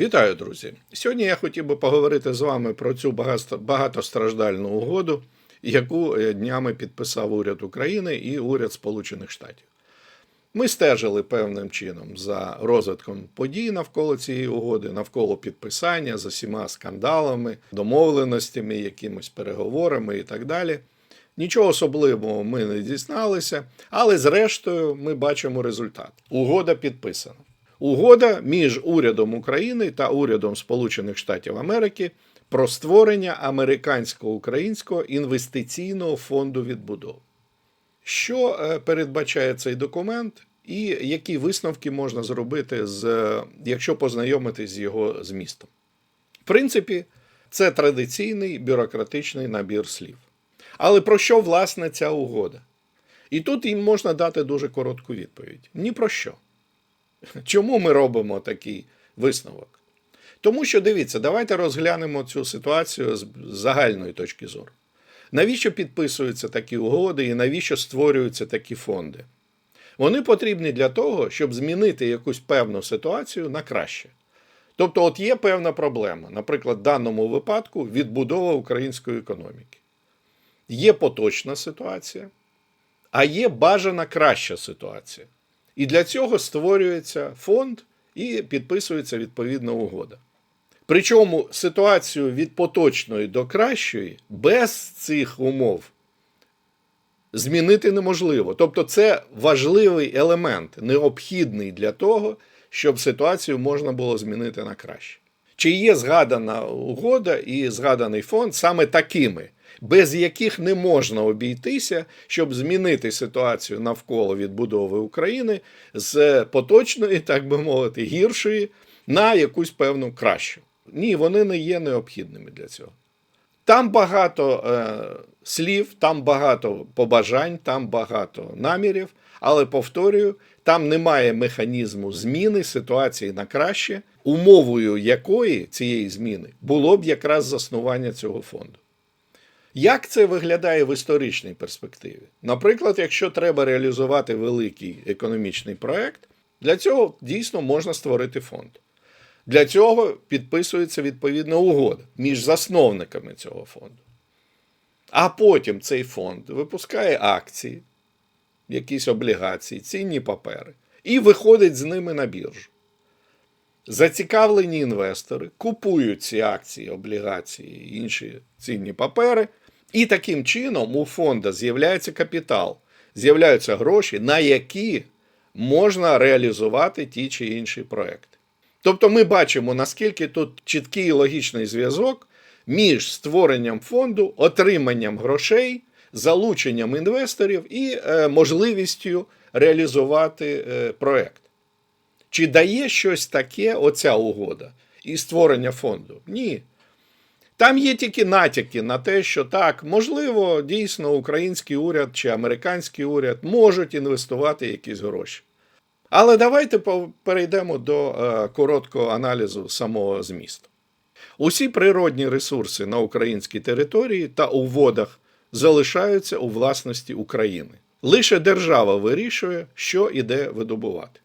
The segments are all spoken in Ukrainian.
Вітаю, друзі! Сьогодні я хотів би поговорити з вами про цю багатостраждальну угоду, яку е, днями підписав уряд України і уряд Сполучених Штатів. Ми стежили певним чином за розвитком подій навколо цієї угоди, навколо підписання, за всіма скандалами, домовленостями, якимись переговорами і так далі. Нічого особливого ми не дізналися, але зрештою ми бачимо результат. Угода підписана. Угода між урядом України та урядом Сполучених Штатів Америки про створення американсько-українського інвестиційного фонду відбудови. Що е, передбачає цей документ, і які висновки можна зробити, з, е, якщо познайомитись з його змістом? В принципі, це традиційний бюрократичний набір слів. Але про що власне ця угода? І тут їм можна дати дуже коротку відповідь: ні про що. Чому ми робимо такий висновок? Тому що дивіться, давайте розглянемо цю ситуацію з загальної точки зору. Навіщо підписуються такі угоди і навіщо створюються такі фонди? Вони потрібні для того, щоб змінити якусь певну ситуацію на краще. Тобто, от є певна проблема, наприклад, в даному випадку відбудова української економіки. Є поточна ситуація, а є бажана краща ситуація. І для цього створюється фонд і підписується відповідна угода. Причому ситуацію від поточної до кращої без цих умов змінити неможливо. Тобто, це важливий елемент, необхідний для того, щоб ситуацію можна було змінити на краще. Чи є згадана угода і згаданий фонд саме такими, без яких не можна обійтися, щоб змінити ситуацію навколо відбудови України з поточної, так би мовити, гіршої на якусь певну кращу? Ні, вони не є необхідними для цього. Там багато е, слів, там багато побажань, там багато намірів, але повторюю, там немає механізму зміни ситуації на краще, умовою якої цієї зміни було б якраз заснування цього фонду. Як це виглядає в історичній перспективі? Наприклад, якщо треба реалізувати великий економічний проект, для цього дійсно можна створити фонд. Для цього підписується відповідна угода між засновниками цього фонду. А потім цей фонд випускає акції, якісь облігації, цінні папери, і виходить з ними на біржу. Зацікавлені інвестори купують ці акції, облігації і інші цінні папери, і таким чином у фонда з'являється капітал, з'являються гроші, на які можна реалізувати ті чи інші проекти. Тобто ми бачимо, наскільки тут чіткий і логічний зв'язок між створенням фонду, отриманням грошей, залученням інвесторів і е, можливістю реалізувати е, проект. Чи дає щось таке оця угода і створення фонду? Ні. Там є тільки натяки на те, що так, можливо, дійсно український уряд чи американський уряд можуть інвестувати якісь гроші. Але давайте перейдемо до е, короткого аналізу самого змісту. Усі природні ресурси на українській території та у водах залишаються у власності України. Лише держава вирішує, що і де видобувати.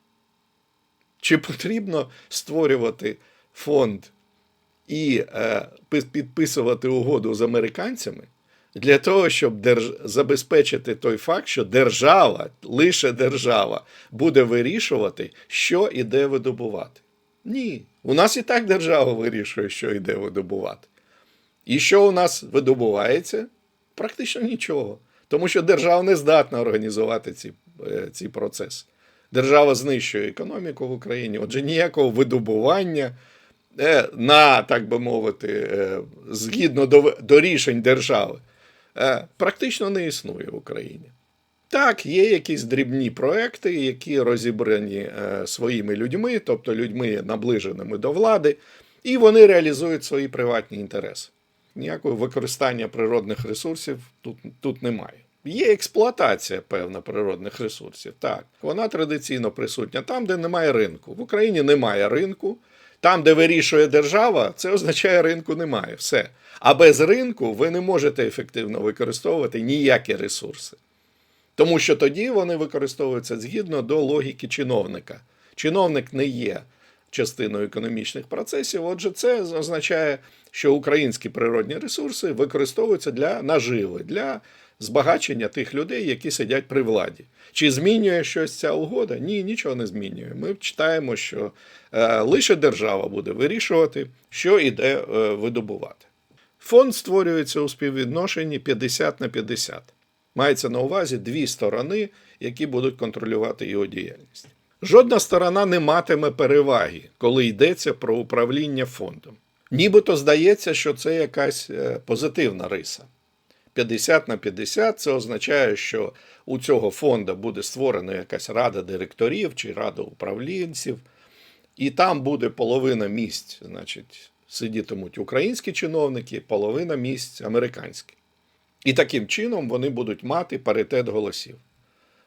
Чи потрібно створювати фонд і е, підписувати угоду з американцями для того, щоб держ... забезпечити той факт, що держава, лише держава, буде вирішувати, що і де видобувати? Ні. У нас і так держава вирішує, що і де видобувати. І що у нас видобувається? Практично нічого. Тому що держава не здатна організувати ці, е, ці процеси. Держава знищує економіку в Україні, отже, ніякого видобування на, так би мовити, е, згідно до, до рішень держави, е, практично не існує в Україні. Так, є якісь дрібні проекти, які розібрані е, своїми людьми, тобто людьми, наближеними до влади, і вони реалізують свої приватні інтереси. Ніякого використання природних ресурсів тут, тут немає. Є експлуатація певна природних ресурсів. Так, вона традиційно присутня там, де немає ринку. В Україні немає ринку. Там, де вирішує держава, це означає, ринку немає. Все. А без ринку ви не можете ефективно використовувати ніякі ресурси. Тому що тоді вони використовуються згідно до логіки чиновника. Чиновник не є частиною економічних процесів. Отже, це означає, що українські природні ресурси використовуються для наживи, для збагачення тих людей, які сидять при владі. Чи змінює щось ця угода? Ні, нічого не змінює. Ми читаємо, що е, лише держава буде вирішувати, що іде е, видобувати. Фонд створюється у співвідношенні 50 на 50. Мається на увазі дві сторони, які будуть контролювати його діяльність. Жодна сторона не матиме переваги, коли йдеться про управління фондом. Нібито здається, що це якась е, позитивна риса. 50 на 50 це означає, що у цього фонду буде створена якась рада директорів чи рада управлінців, і там буде половина місць, значить, сидітимуть українські чиновники, половина місць американські. І таким чином вони будуть мати паритет голосів.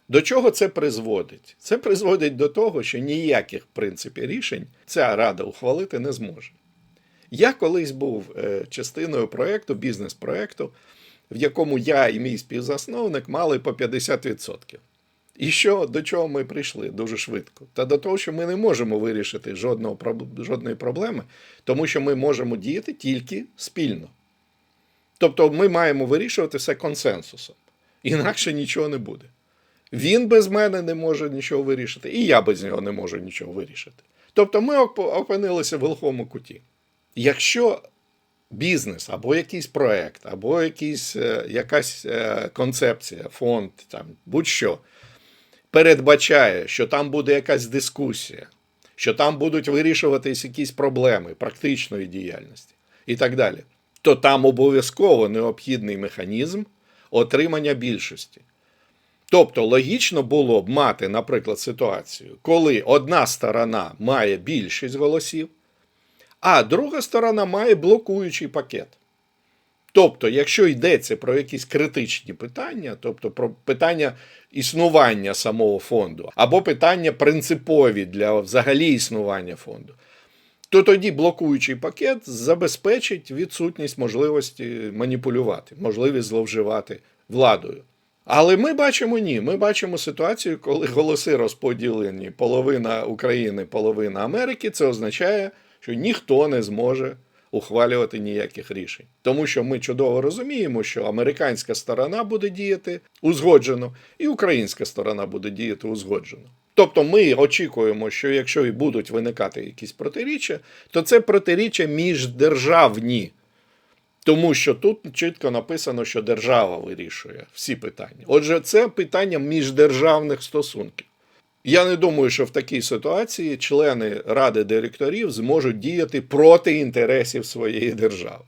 До чого це призводить? Це призводить до того, що ніяких в принципі рішень ця рада ухвалити не зможе. Я колись був е, частиною проєкту, бізнес-проєкту, в якому я і мій співзасновник мали по 50%. І що до чого ми прийшли дуже швидко? Та до того, що ми не можемо вирішити жодного, жодної проблеми, тому що ми можемо діяти тільки спільно. Тобто ми маємо вирішувати все консенсусом. Інакше нічого не буде. Він без мене не може нічого вирішити, і я без нього не можу нічого вирішити. Тобто ми опинилися в глухому куті. Якщо бізнес або якийсь проект, або якийсь, е, якась е, концепція, фонд, там, будь-що, передбачає, що там буде якась дискусія, що там будуть вирішуватись якісь проблеми практичної діяльності і так далі, то там обов'язково необхідний механізм отримання більшості. Тобто логічно було б мати, наприклад, ситуацію, коли одна сторона має більшість голосів, а друга сторона має блокуючий пакет. Тобто, якщо йдеться про якісь критичні питання, тобто про питання існування самого фонду, або питання принципові для взагалі існування фонду, то тоді блокуючий пакет забезпечить відсутність можливості маніпулювати, можливість зловживати владою. Але ми бачимо ні. Ми бачимо ситуацію, коли голоси розподілені половина України, половина Америки. Це означає, що ніхто не зможе ухвалювати ніяких рішень. Тому що ми чудово розуміємо, що американська сторона буде діяти узгоджено, і українська сторона буде діяти узгоджено. Тобто ми очікуємо, що якщо і будуть виникати якісь протиріччя, то це протиріччя міждержавні. Тому що тут чітко написано, що держава вирішує всі питання. Отже, це питання міждержавних стосунків. Я не думаю, що в такій ситуації члени ради директорів зможуть діяти проти інтересів своєї держави.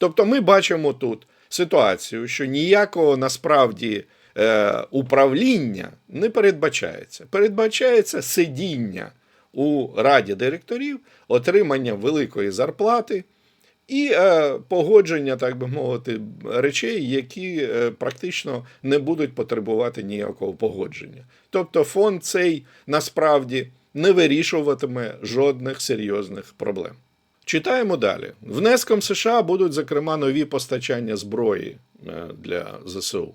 Тобто ми бачимо тут ситуацію, що ніякого насправді е, управління не передбачається. Передбачається сидіння у раді директорів, отримання великої зарплати і е, погодження, так би мовити, речей, які е, практично не будуть потребувати ніякого погодження. Тобто фонд цей насправді не вирішуватиме жодних серйозних проблем. Читаємо далі. Внеском США будуть, зокрема, нові постачання зброї е, для ЗСУ.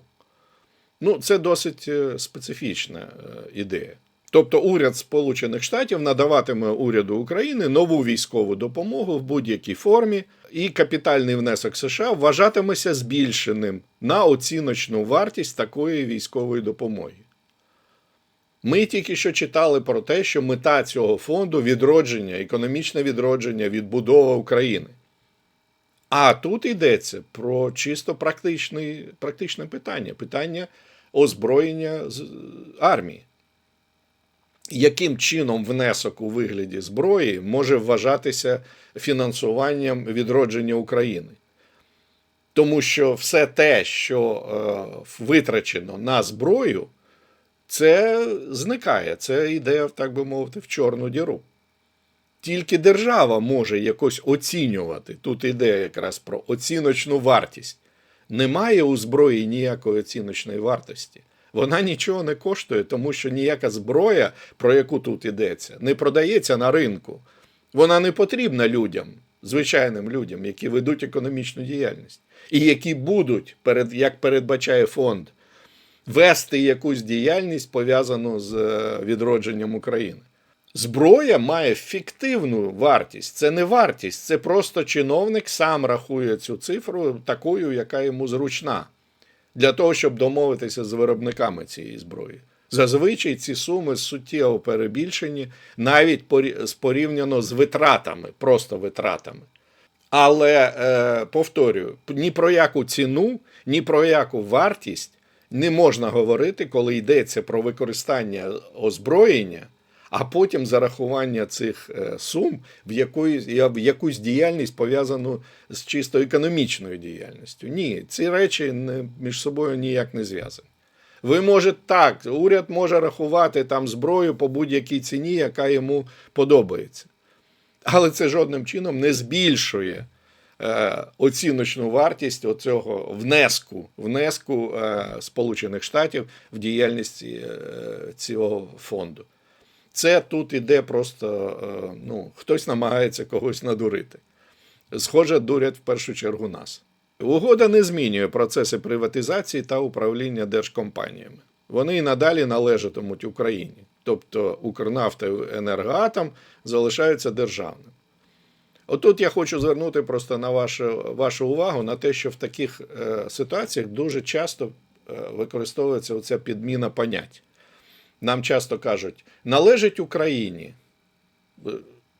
Ну, це досить е, специфічна е, ідея. Тобто уряд Сполучених Штатів надаватиме уряду України нову військову допомогу в будь-якій формі, і капітальний внесок США вважатиметься збільшеним на оціночну вартість такої військової допомоги. Ми тільки що читали про те, що мета цього фонду відродження, економічне відродження, відбудова України. А тут йдеться про чисто практичне, питання питання озброєння армії. Яким чином внесок у вигляді зброї може вважатися фінансуванням відродження України? Тому що все те, що е, витрачено на зброю, це зникає, це йде, так би мовити, в чорну діру. Тільки держава може якось оцінювати. Тут йде якраз про оціночну вартість. Немає у зброї ніякої оціночної вартості. Вона нічого не коштує, тому що ніяка зброя, про яку тут йдеться, не продається на ринку. Вона не потрібна людям, звичайним людям, які ведуть економічну діяльність, і які будуть, перед, як передбачає фонд, вести якусь діяльність пов'язану з е, відродженням України. Зброя має фіктивну вартість. Це не вартість, це просто чиновник сам рахує цю цифру такою, яка йому зручна, для того, щоб домовитися з виробниками цієї зброї. Зазвичай ці суми суттєво перебільшені, навіть порі- порівняно з витратами, просто витратами. Але е, повторюю, ні про яку ціну, ні про яку вартість не можна говорити, коли йдеться про використання озброєння, а потім зарахування цих е, сум в якоюсь, я- в якусь діяльність пов'язану з чисто економічною діяльністю. Ні, ці речі між собою ніяк не зв'язані. Ви можете так, уряд може рахувати там зброю по будь-якій ціні, яка йому подобається. Але це жодним чином не збільшує е, оціночну вартість оцього внеску, внеску е, Сполучених Штатів в діяльність е, цього фонду. Це тут іде просто, е, ну, хтось намагається когось надурити. Схоже, дурять в першу чергу нас. Угода не змінює процеси приватизації та управління держкомпаніями. Вони і надалі належатимуть Україні. Тобто Укрнафта і Енергоатом залишаються державним. Отут я хочу звернути просто на вашу, вашу увагу на те, що в таких е, ситуаціях дуже часто е, використовується оця підміна понять. Нам часто кажуть, належить Україні. Е,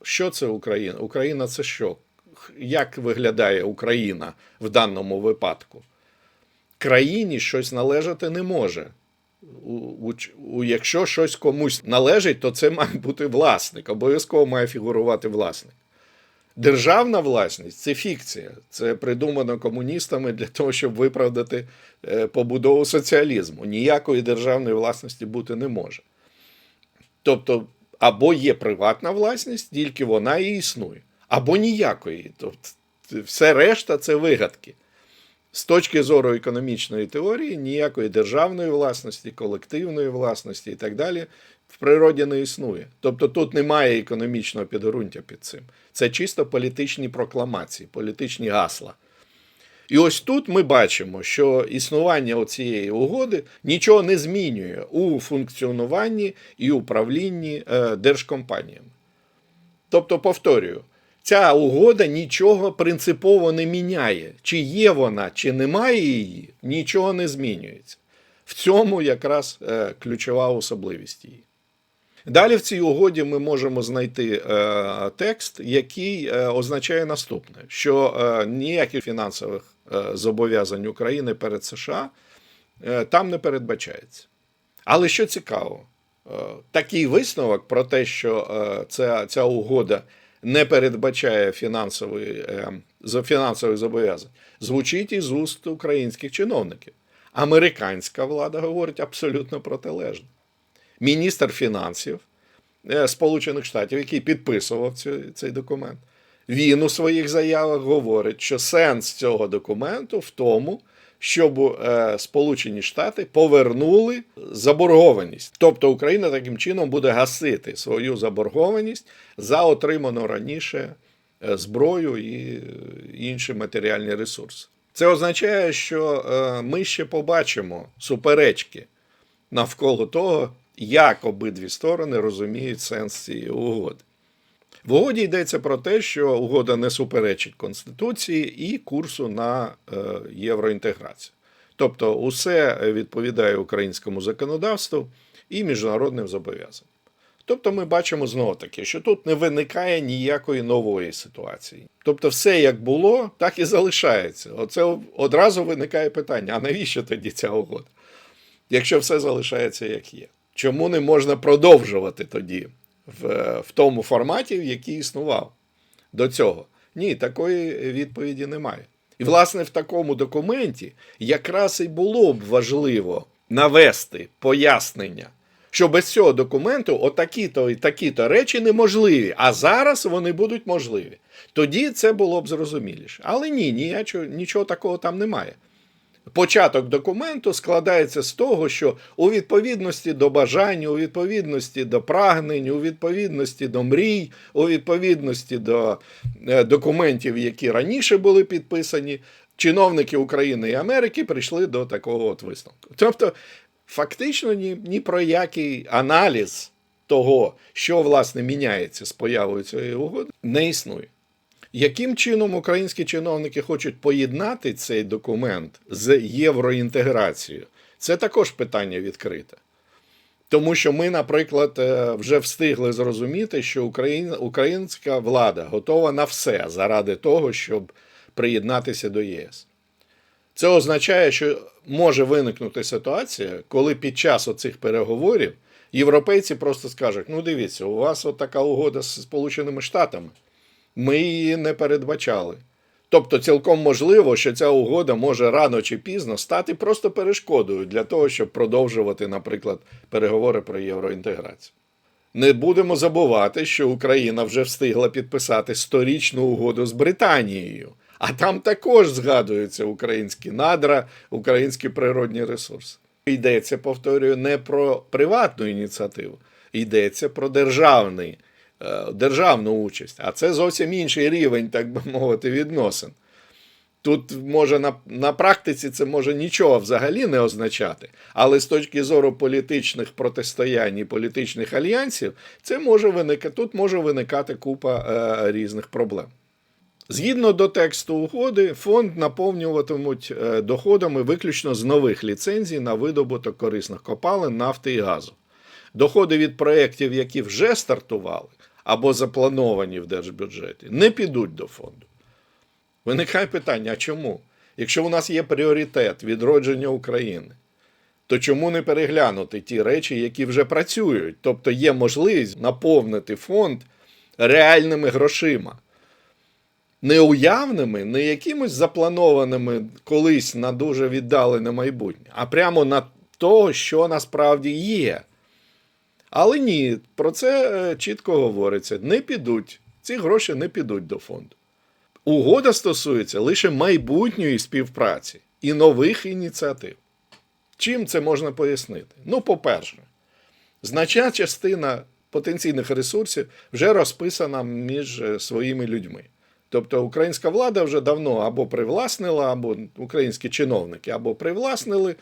Що це Україна? Україна це що? Як виглядає Україна в даному випадку? Країні щось належати не може. У, у, якщо щось комусь належить, то це має бути власник. Обов'язково має фігурувати власник. Державна власність це фікція. Це придумано комуністами для того, щоб виправдати е, побудову соціалізму. Ніякої державної власності бути не може. Тобто, або є приватна власність, тільки вона і існує, або ніякої. Тобто, все решта це вигадки. З точки зору економічної теорії, ніякої державної власності, колективної власності і так далі в природі не існує. Тобто тут немає економічного підґрунтя під цим. Це чисто політичні прокламації, політичні гасла. І ось тут ми бачимо, що існування цієї угоди нічого не змінює у функціонуванні і управлінні е, держкомпаніями. Тобто, повторюю, ця угода нічого принципово не міняє. Чи є вона, чи немає її, нічого не змінюється. В цьому якраз е, ключова особливість її. Далі в цій угоді ми можемо знайти е, текст, який е, означає наступне: що е, ніяких фінансових е, зобов'язань України перед США е, там не передбачається. Але що цікаво, е, такий висновок про те, що е, ця, ця угода не передбачає фінансової, е, фінансових зобов'язань, звучить із уст українських чиновників. Американська влада говорить абсолютно протилежно міністр фінансів е, Сполучених Штатів, який підписував цей документ, він у своїх заявах говорить, що сенс цього документу в тому, щоб е, Сполучені Штати повернули заборгованість. Тобто Україна таким чином буде гасити свою заборгованість за отриману раніше е, зброю і інші матеріальні ресурси. Це означає, що ми ще побачимо суперечки навколо того, як обидві сторони розуміють сенс цієї угоди. В угоді йдеться про те, що угода не суперечить Конституції і курсу на е, євроінтеграцію. Тобто, усе відповідає українському законодавству і міжнародним зобов'язанням. Тобто ми бачимо знову таки, що тут не виникає ніякої нової ситуації. Тобто, все як було, так і залишається. Оце одразу виникає питання: а навіщо тоді ця угода? Якщо все залишається як є. Чому не можна продовжувати тоді в, в тому форматі, в який існував до цього? Ні, такої відповіді немає. І, власне, в такому документі якраз і було б важливо навести пояснення, що без цього документу отакі-то і такі-то речі неможливі, а зараз вони будуть можливі. Тоді це було б зрозуміліше. Але ні, ніячого, нічого такого там немає. Початок документу складається з того, що у відповідності до бажань, у відповідності до прагнень, у відповідності до мрій, у відповідності до е, документів, які раніше були підписані, чиновники України і Америки прийшли до такого от висновку. Тобто, фактично, ні, ні про який аналіз того, що власне міняється з появою цієї угоди, не існує. Яким чином українські чиновники хочуть поєднати цей документ з євроінтеграцією? Це також питання відкрите. Тому що ми, наприклад, е, вже встигли зрозуміти, що українська влада готова на все заради того, щоб приєднатися до ЄС. Це означає, що може виникнути ситуація, коли під час оцих переговорів європейці просто скажуть: ну дивіться, у вас от така угода з Сполученими Штатами. Ми її не передбачали. Тобто, цілком можливо, що ця угода може рано чи пізно стати просто перешкодою для того, щоб продовжувати, наприклад, переговори про євроінтеграцію. Не будемо забувати, що Україна вже встигла підписати сторічну угоду з Британією, а там також згадуються українські надра, українські природні ресурси. Йдеться, повторюю, не про приватну ініціативу, йдеться про державний державну участь, а це зовсім інший рівень, так би мовити, відносин. Тут може на, на практиці це може нічого взагалі не означати, але з точки зору політичних протистоянь і політичних альянсів, це може виникати, тут може виникати купа е, різних проблем. Згідно до тексту угоди, фонд наповнюватимуть е, доходами виключно з нових ліцензій на видобуток корисних копалин, нафти і газу. Доходи від проєктів, які вже стартували або заплановані в держбюджеті, не підуть до фонду. Виникає питання: а чому? Якщо у нас є пріоритет відродження України, то чому не переглянути ті речі, які вже працюють? Тобто є можливість наповнити фонд реальними грошима. Не уявними, не якимось запланованими колись на дуже віддалене майбутнє, а прямо на того, що насправді є. Але ні, про це е, чітко говориться: не підуть, ці гроші не підуть до фонду. Угода стосується лише майбутньої співпраці і нових ініціатив. Чим це можна пояснити? Ну, по-перше, значна частина потенційних ресурсів вже розписана між е, своїми людьми. Тобто українська влада вже давно або привласнила, або українські чиновники або привласнили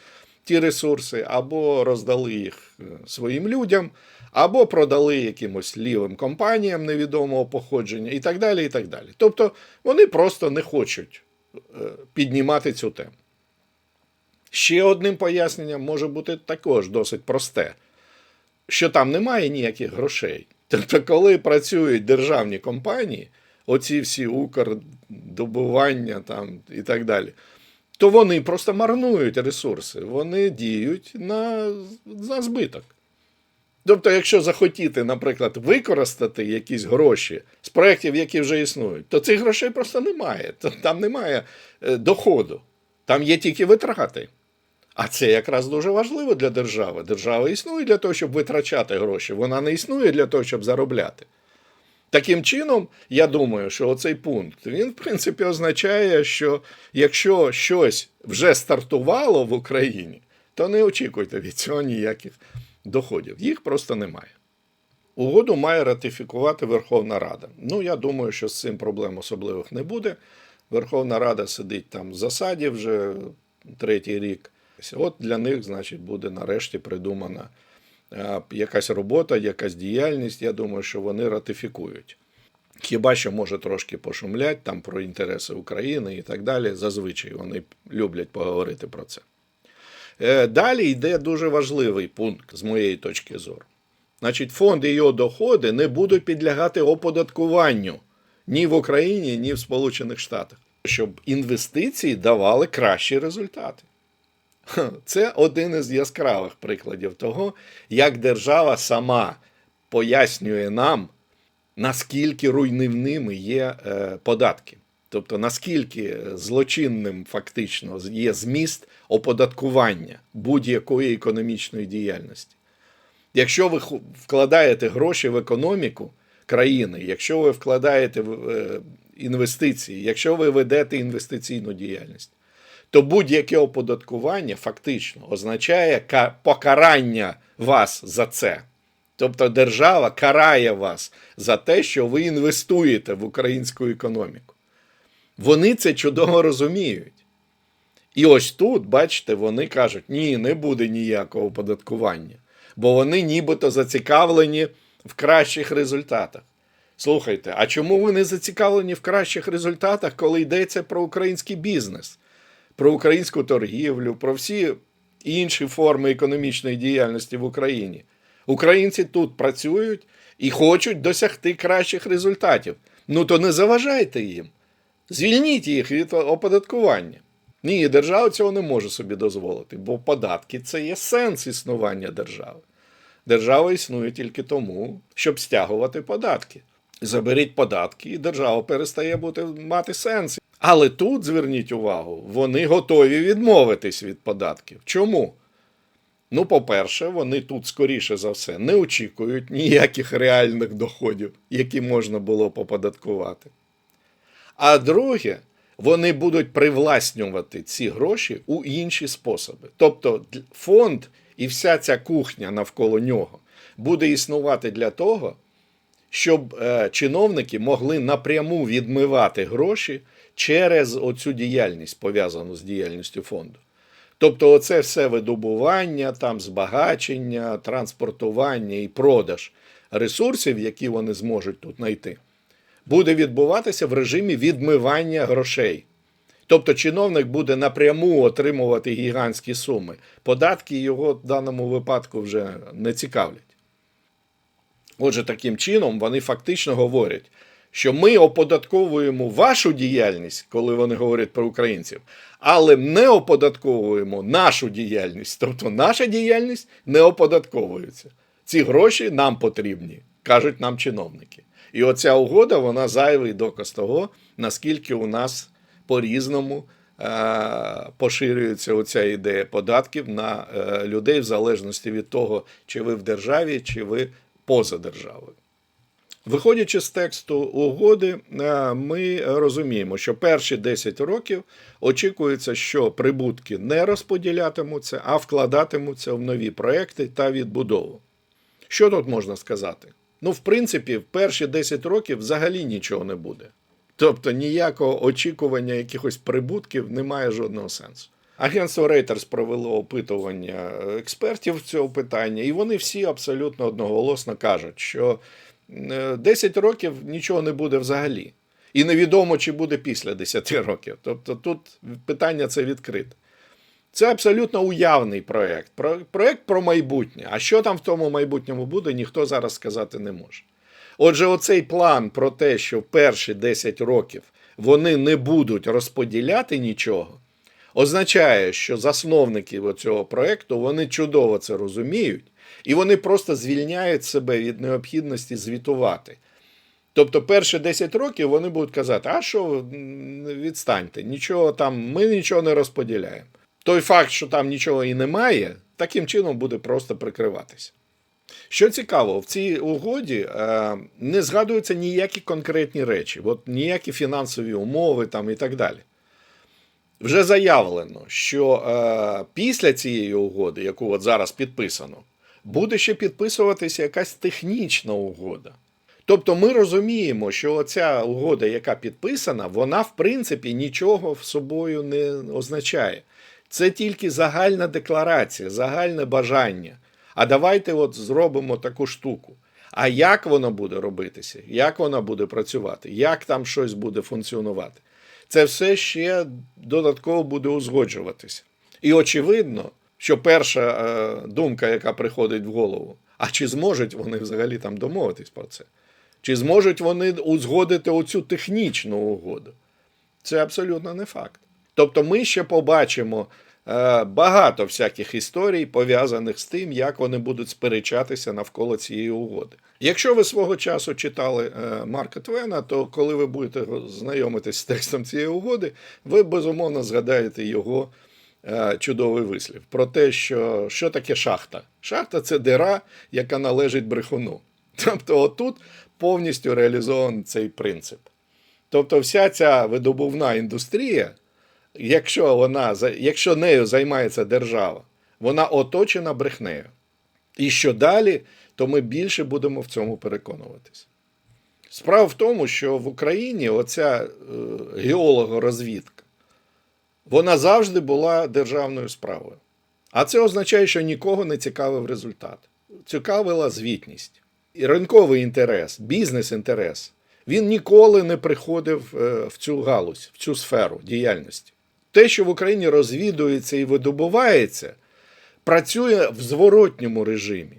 ті ресурси, або роздали їх е, своїм людям, або продали якимось лівим компаніям невідомого походження, і так далі. і так далі. Тобто вони просто не хочуть е, піднімати цю тему. Ще одним поясненням може бути також досить просте, що там немає ніяких грошей. Тобто, коли працюють державні компанії, оці всі укрдобування там і так далі, то вони просто марнують ресурси, вони діють на, на збиток. Тобто, якщо захотіти, наприклад, використати якісь гроші з проєктів, які вже існують, то цих грошей просто немає. Там немає е, доходу, там є тільки витрати. А це якраз дуже важливо для держави. Держава існує для того, щоб витрачати гроші. Вона не існує для того, щоб заробляти. Таким чином, я думаю, що оцей пункт він, в принципі, означає, що якщо щось вже стартувало в Україні, то не очікуйте від цього ніяких доходів. Їх просто немає. Угоду має ратифікувати Верховна Рада. Ну, я думаю, що з цим проблем особливих не буде. Верховна Рада сидить там в засаді вже третій рік. От для них, значить, буде нарешті придумана якась робота, якась діяльність. Я думаю, що вони ратифікують. Хіба що може трошки пошумлять там про інтереси України і так далі. Зазвичай вони люблять поговорити про це. Е, Далі йде дуже важливий пункт з моєї точки зору. Значить, фонд і його доходи не будуть підлягати оподаткуванню ні в Україні, ні в Сполучених Штатах, щоб інвестиції давали кращі результати. Це один із яскравих прикладів того, як держава сама пояснює нам, наскільки руйнівними є е, податки. Тобто, наскільки злочинним фактично є зміст оподаткування будь-якої економічної діяльності. Якщо ви вкладаєте гроші в економіку країни, якщо ви вкладаєте в е, інвестиції, якщо ви ведете інвестиційну діяльність, то будь-яке оподаткування фактично означає покарання вас за це. Тобто держава карає вас за те, що ви інвестуєте в українську економіку. Вони це чудово розуміють. І ось тут, бачите, вони кажуть, ні, не буде ніякого оподаткування. бо вони нібито зацікавлені в кращих результатах. Слухайте, а чому ви не зацікавлені в кращих результатах, коли йдеться про український бізнес, про українську торгівлю, про всі інші форми економічної діяльності в Україні? Українці тут працюють і хочуть досягти кращих результатів. Ну то не заважайте їм. Звільніть їх від оподаткування. Ні, держава цього не може собі дозволити, бо податки це є сенс існування держави. Держава існує тільки тому, щоб стягувати податки. Заберіть податки, і держава перестає бути мати сенс. Але тут зверніть увагу, вони готові відмовитись від податків. Чому? Ну, по-перше, вони тут, скоріше за все, не очікують ніяких реальних доходів, які можна було поподаткувати. А друге, вони будуть привласнювати ці гроші у інші способи. Тобто фонд і вся ця кухня навколо нього буде існувати для того, щоб е, чиновники могли напряму відмивати гроші через оцю діяльність, пов'язану з діяльністю фонду. Тобто, оце все видобування, там збагачення, транспортування і продаж ресурсів, які вони зможуть тут знайти, буде відбуватися в режимі відмивання грошей. Тобто чиновник буде напряму отримувати гігантські суми. Податки його в даному випадку вже не цікавлять. Отже, таким чином вони фактично говорять, що ми оподатковуємо вашу діяльність, коли вони говорять про українців, але не оподатковуємо нашу діяльність. Тобто наша діяльність не оподатковується. Ці гроші нам потрібні, кажуть нам чиновники. І оця угода, вона зайвий доказ того, наскільки у нас по-різному е, поширюється оця ідея податків на е, людей в залежності від того, чи ви в державі, чи ви поза державою. Виходячи з тексту угоди, е, ми розуміємо, що перші 10 років очікується, що прибутки не розподілятимуться, а вкладатимуться в нові проекти та відбудову. Що тут можна сказати? Ну, в принципі, в перші 10 років взагалі нічого не буде. Тобто ніякого очікування якихось прибутків немає жодного сенсу. Агентство Reuters провело опитування експертів цього питання, і вони всі абсолютно одноголосно кажуть, що 10 років нічого не буде взагалі. І невідомо, чи буде після 10 років. Тобто тут питання це відкрите. Це абсолютно уявний проєкт. Проєкт про майбутнє. А що там в тому майбутньому буде, ніхто зараз сказати не може. Отже, оцей план про те, що перші 10 років вони не будуть розподіляти нічого, означає, що засновники цього проєкту чудово це розуміють, і вони просто звільняють себе від необхідності звітувати. Тобто, перші 10 років вони будуть казати, а що відстаньте, нічого там, ми нічого не розподіляємо. Той факт, що там нічого і немає, таким чином буде просто прикриватися. Що цікаво, в цій угоді е, не згадуються ніякі конкретні речі, от ніякі фінансові умови там і так далі. Вже заявлено, що е, після цієї угоди, яку от зараз підписано, буде ще підписуватися якась технічна угода. Тобто ми розуміємо, що ця угода, яка підписана, вона в принципі нічого собою не означає. Це тільки загальна декларація, загальне бажання. А давайте от зробимо таку штуку. А як воно буде робитися? Як вона буде працювати? Як там щось буде функціонувати? Це все ще додатково буде узгоджуватися. І очевидно, що перша е, думка, яка приходить в голову, а чи зможуть вони взагалі там домовитись про це? Чи зможуть вони узгодити оцю технічну угоду? Це абсолютно не факт. Тобто ми ще побачимо е, багато всяких історій, пов'язаних з тим, як вони будуть сперечатися навколо цієї угоди. Якщо ви свого часу читали е, Марка Твена, то коли ви будете знайомитись з текстом цієї угоди, ви безумовно згадаєте його чудовий вислів про те, що, що таке шахта. Шахта це дира, яка належить брехуну. Тобто, отут повністю реалізований цей принцип. Тобто, вся ця видобувна індустрія, якщо вона якщо нею займається держава, вона оточена брехнею. І що далі, то ми більше будемо в цьому переконуватися. Справа в тому, що в Україні оця е, геологорозвідка, вона завжди була державною справою. А це означає, що нікого не цікавив результат. цікавила звітність. І ринковий інтерес, бізнес-інтерес, він ніколи не приходив е, в цю галузь, в цю сферу діяльності. Те, що в Україні розвідується і видобувається, працює в зворотньому режимі.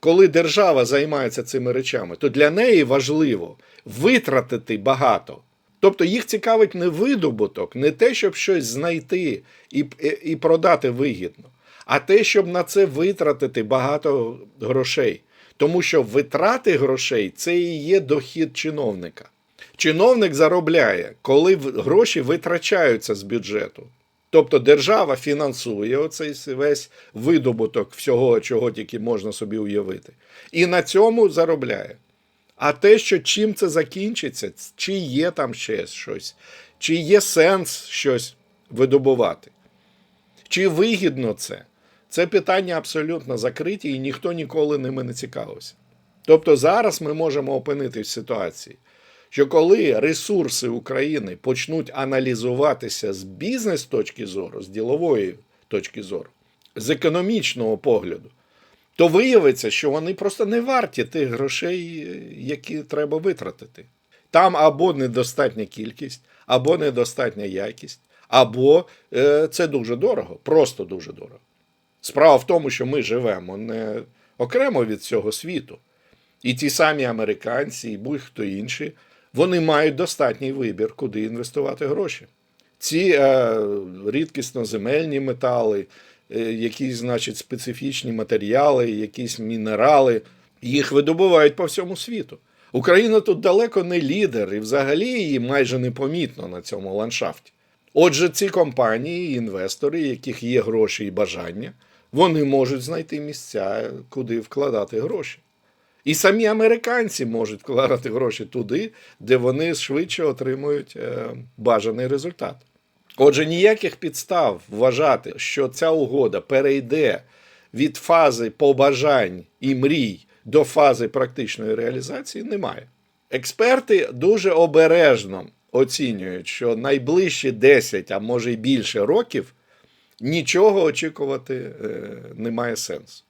Коли держава займається цими речами, то для неї важливо витратити багато. Тобто їх цікавить не видобуток, не те, щоб щось знайти і, і, продати вигідно, а те, щоб на це витратити багато грошей. Тому що витрати грошей це і є дохід чиновника. Чиновник заробляє, коли гроші витрачаються з бюджету. Тобто держава фінансує оцей весь видобуток всього, чого тільки можна собі уявити. І на цьому заробляє. А те, що чим це закінчиться, чи є там ще щось, чи є сенс щось видобувати, чи вигідно це, це питання абсолютно закриті і ніхто ніколи ними не цікавився. Тобто зараз ми можемо опинитися в ситуації, що коли ресурси України почнуть аналізуватися з бізнес точки зору, з ділової точки зору, з економічного погляду, то виявиться, що вони просто не варті тих грошей, які треба витратити. Там або недостатня кількість, або недостатня якість, або е, це дуже дорого, просто дуже дорого. Справа в тому, що ми живемо не окремо від цього світу. І ті самі американці, і будь-хто інші, вони мають достатній вибір, куди інвестувати гроші. Ці е, рідкісноземельні метали, якісь, значить, специфічні матеріали, якісь мінерали, їх видобувають по всьому світу. Україна тут далеко не лідер, і взагалі її майже непомітно на цьому ландшафті. Отже, ці компанії, інвестори, яких є гроші і бажання, вони можуть знайти місця, куди вкладати гроші. І самі американці можуть вкладати гроші туди, де вони швидше отримують е, бажаний результат. Отже, ніяких підстав вважати, що ця угода перейде від фази побажань і мрій до фази практичної реалізації, немає. Експерти дуже обережно оцінюють, що найближчі 10, а може й більше років нічого очікувати е, немає сенсу.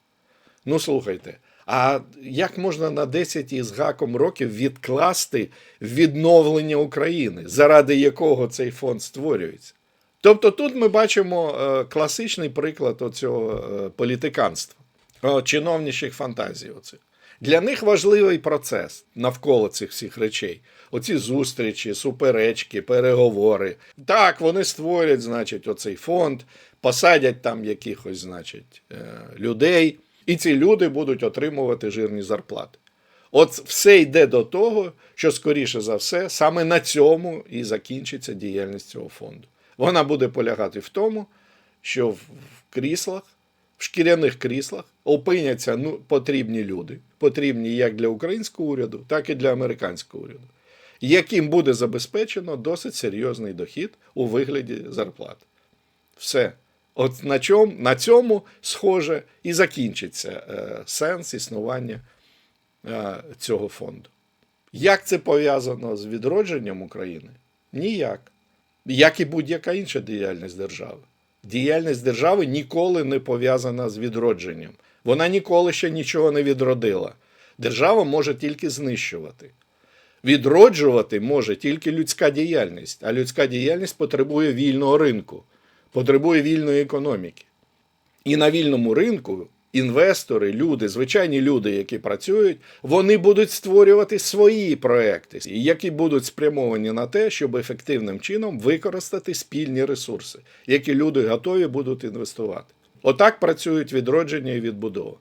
Ну, слухайте, а як можна на 10 із гаком років відкласти відновлення України, заради якого цей фонд створюється? Тобто тут ми бачимо е, класичний приклад оцього е, політиканства, е, чиновничих фантазій. Оцих. Для них важливий процес навколо цих всіх речей. Оці зустрічі, суперечки, переговори. Так, вони створять, значить, оцей фонд, посадять там якихось, значить, людей, і ці люди будуть отримувати жирні зарплати. От все йде до того, що, скоріше за все, саме на цьому і закінчиться діяльність цього фонду. Вона буде полягати в тому, що в кріслах, в шкіряних кріслах опиняться ну, потрібні люди, потрібні як для українського уряду, так і для американського уряду, яким буде забезпечено досить серйозний дохід у вигляді зарплат. Все. От на чому, на цьому, схоже, і закінчиться е, сенс існування е, цього фонду. Як це пов'язано з відродженням України? Ніяк. Як і будь-яка інша діяльність держави. Діяльність держави ніколи не пов'язана з відродженням. Вона ніколи ще нічого не відродила. Держава може тільки знищувати. Відроджувати може тільки людська діяльність, а людська діяльність потребує вільного ринку, потребує вільної економіки. І на вільному ринку інвестори, люди, звичайні люди, які працюють, вони будуть створювати свої проекти, які будуть спрямовані на те, щоб ефективним чином використати спільні ресурси, які люди готові будуть інвестувати. Отак працюють відродження і відбудова.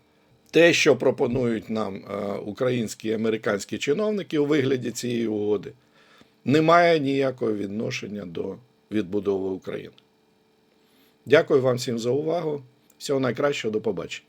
Те, що пропонують нам е, українські і американські чиновники у вигляді цієї угоди, не має ніякого відношення до відбудови України. Дякую вам всім за увагу. Всього найкращого, до побачення.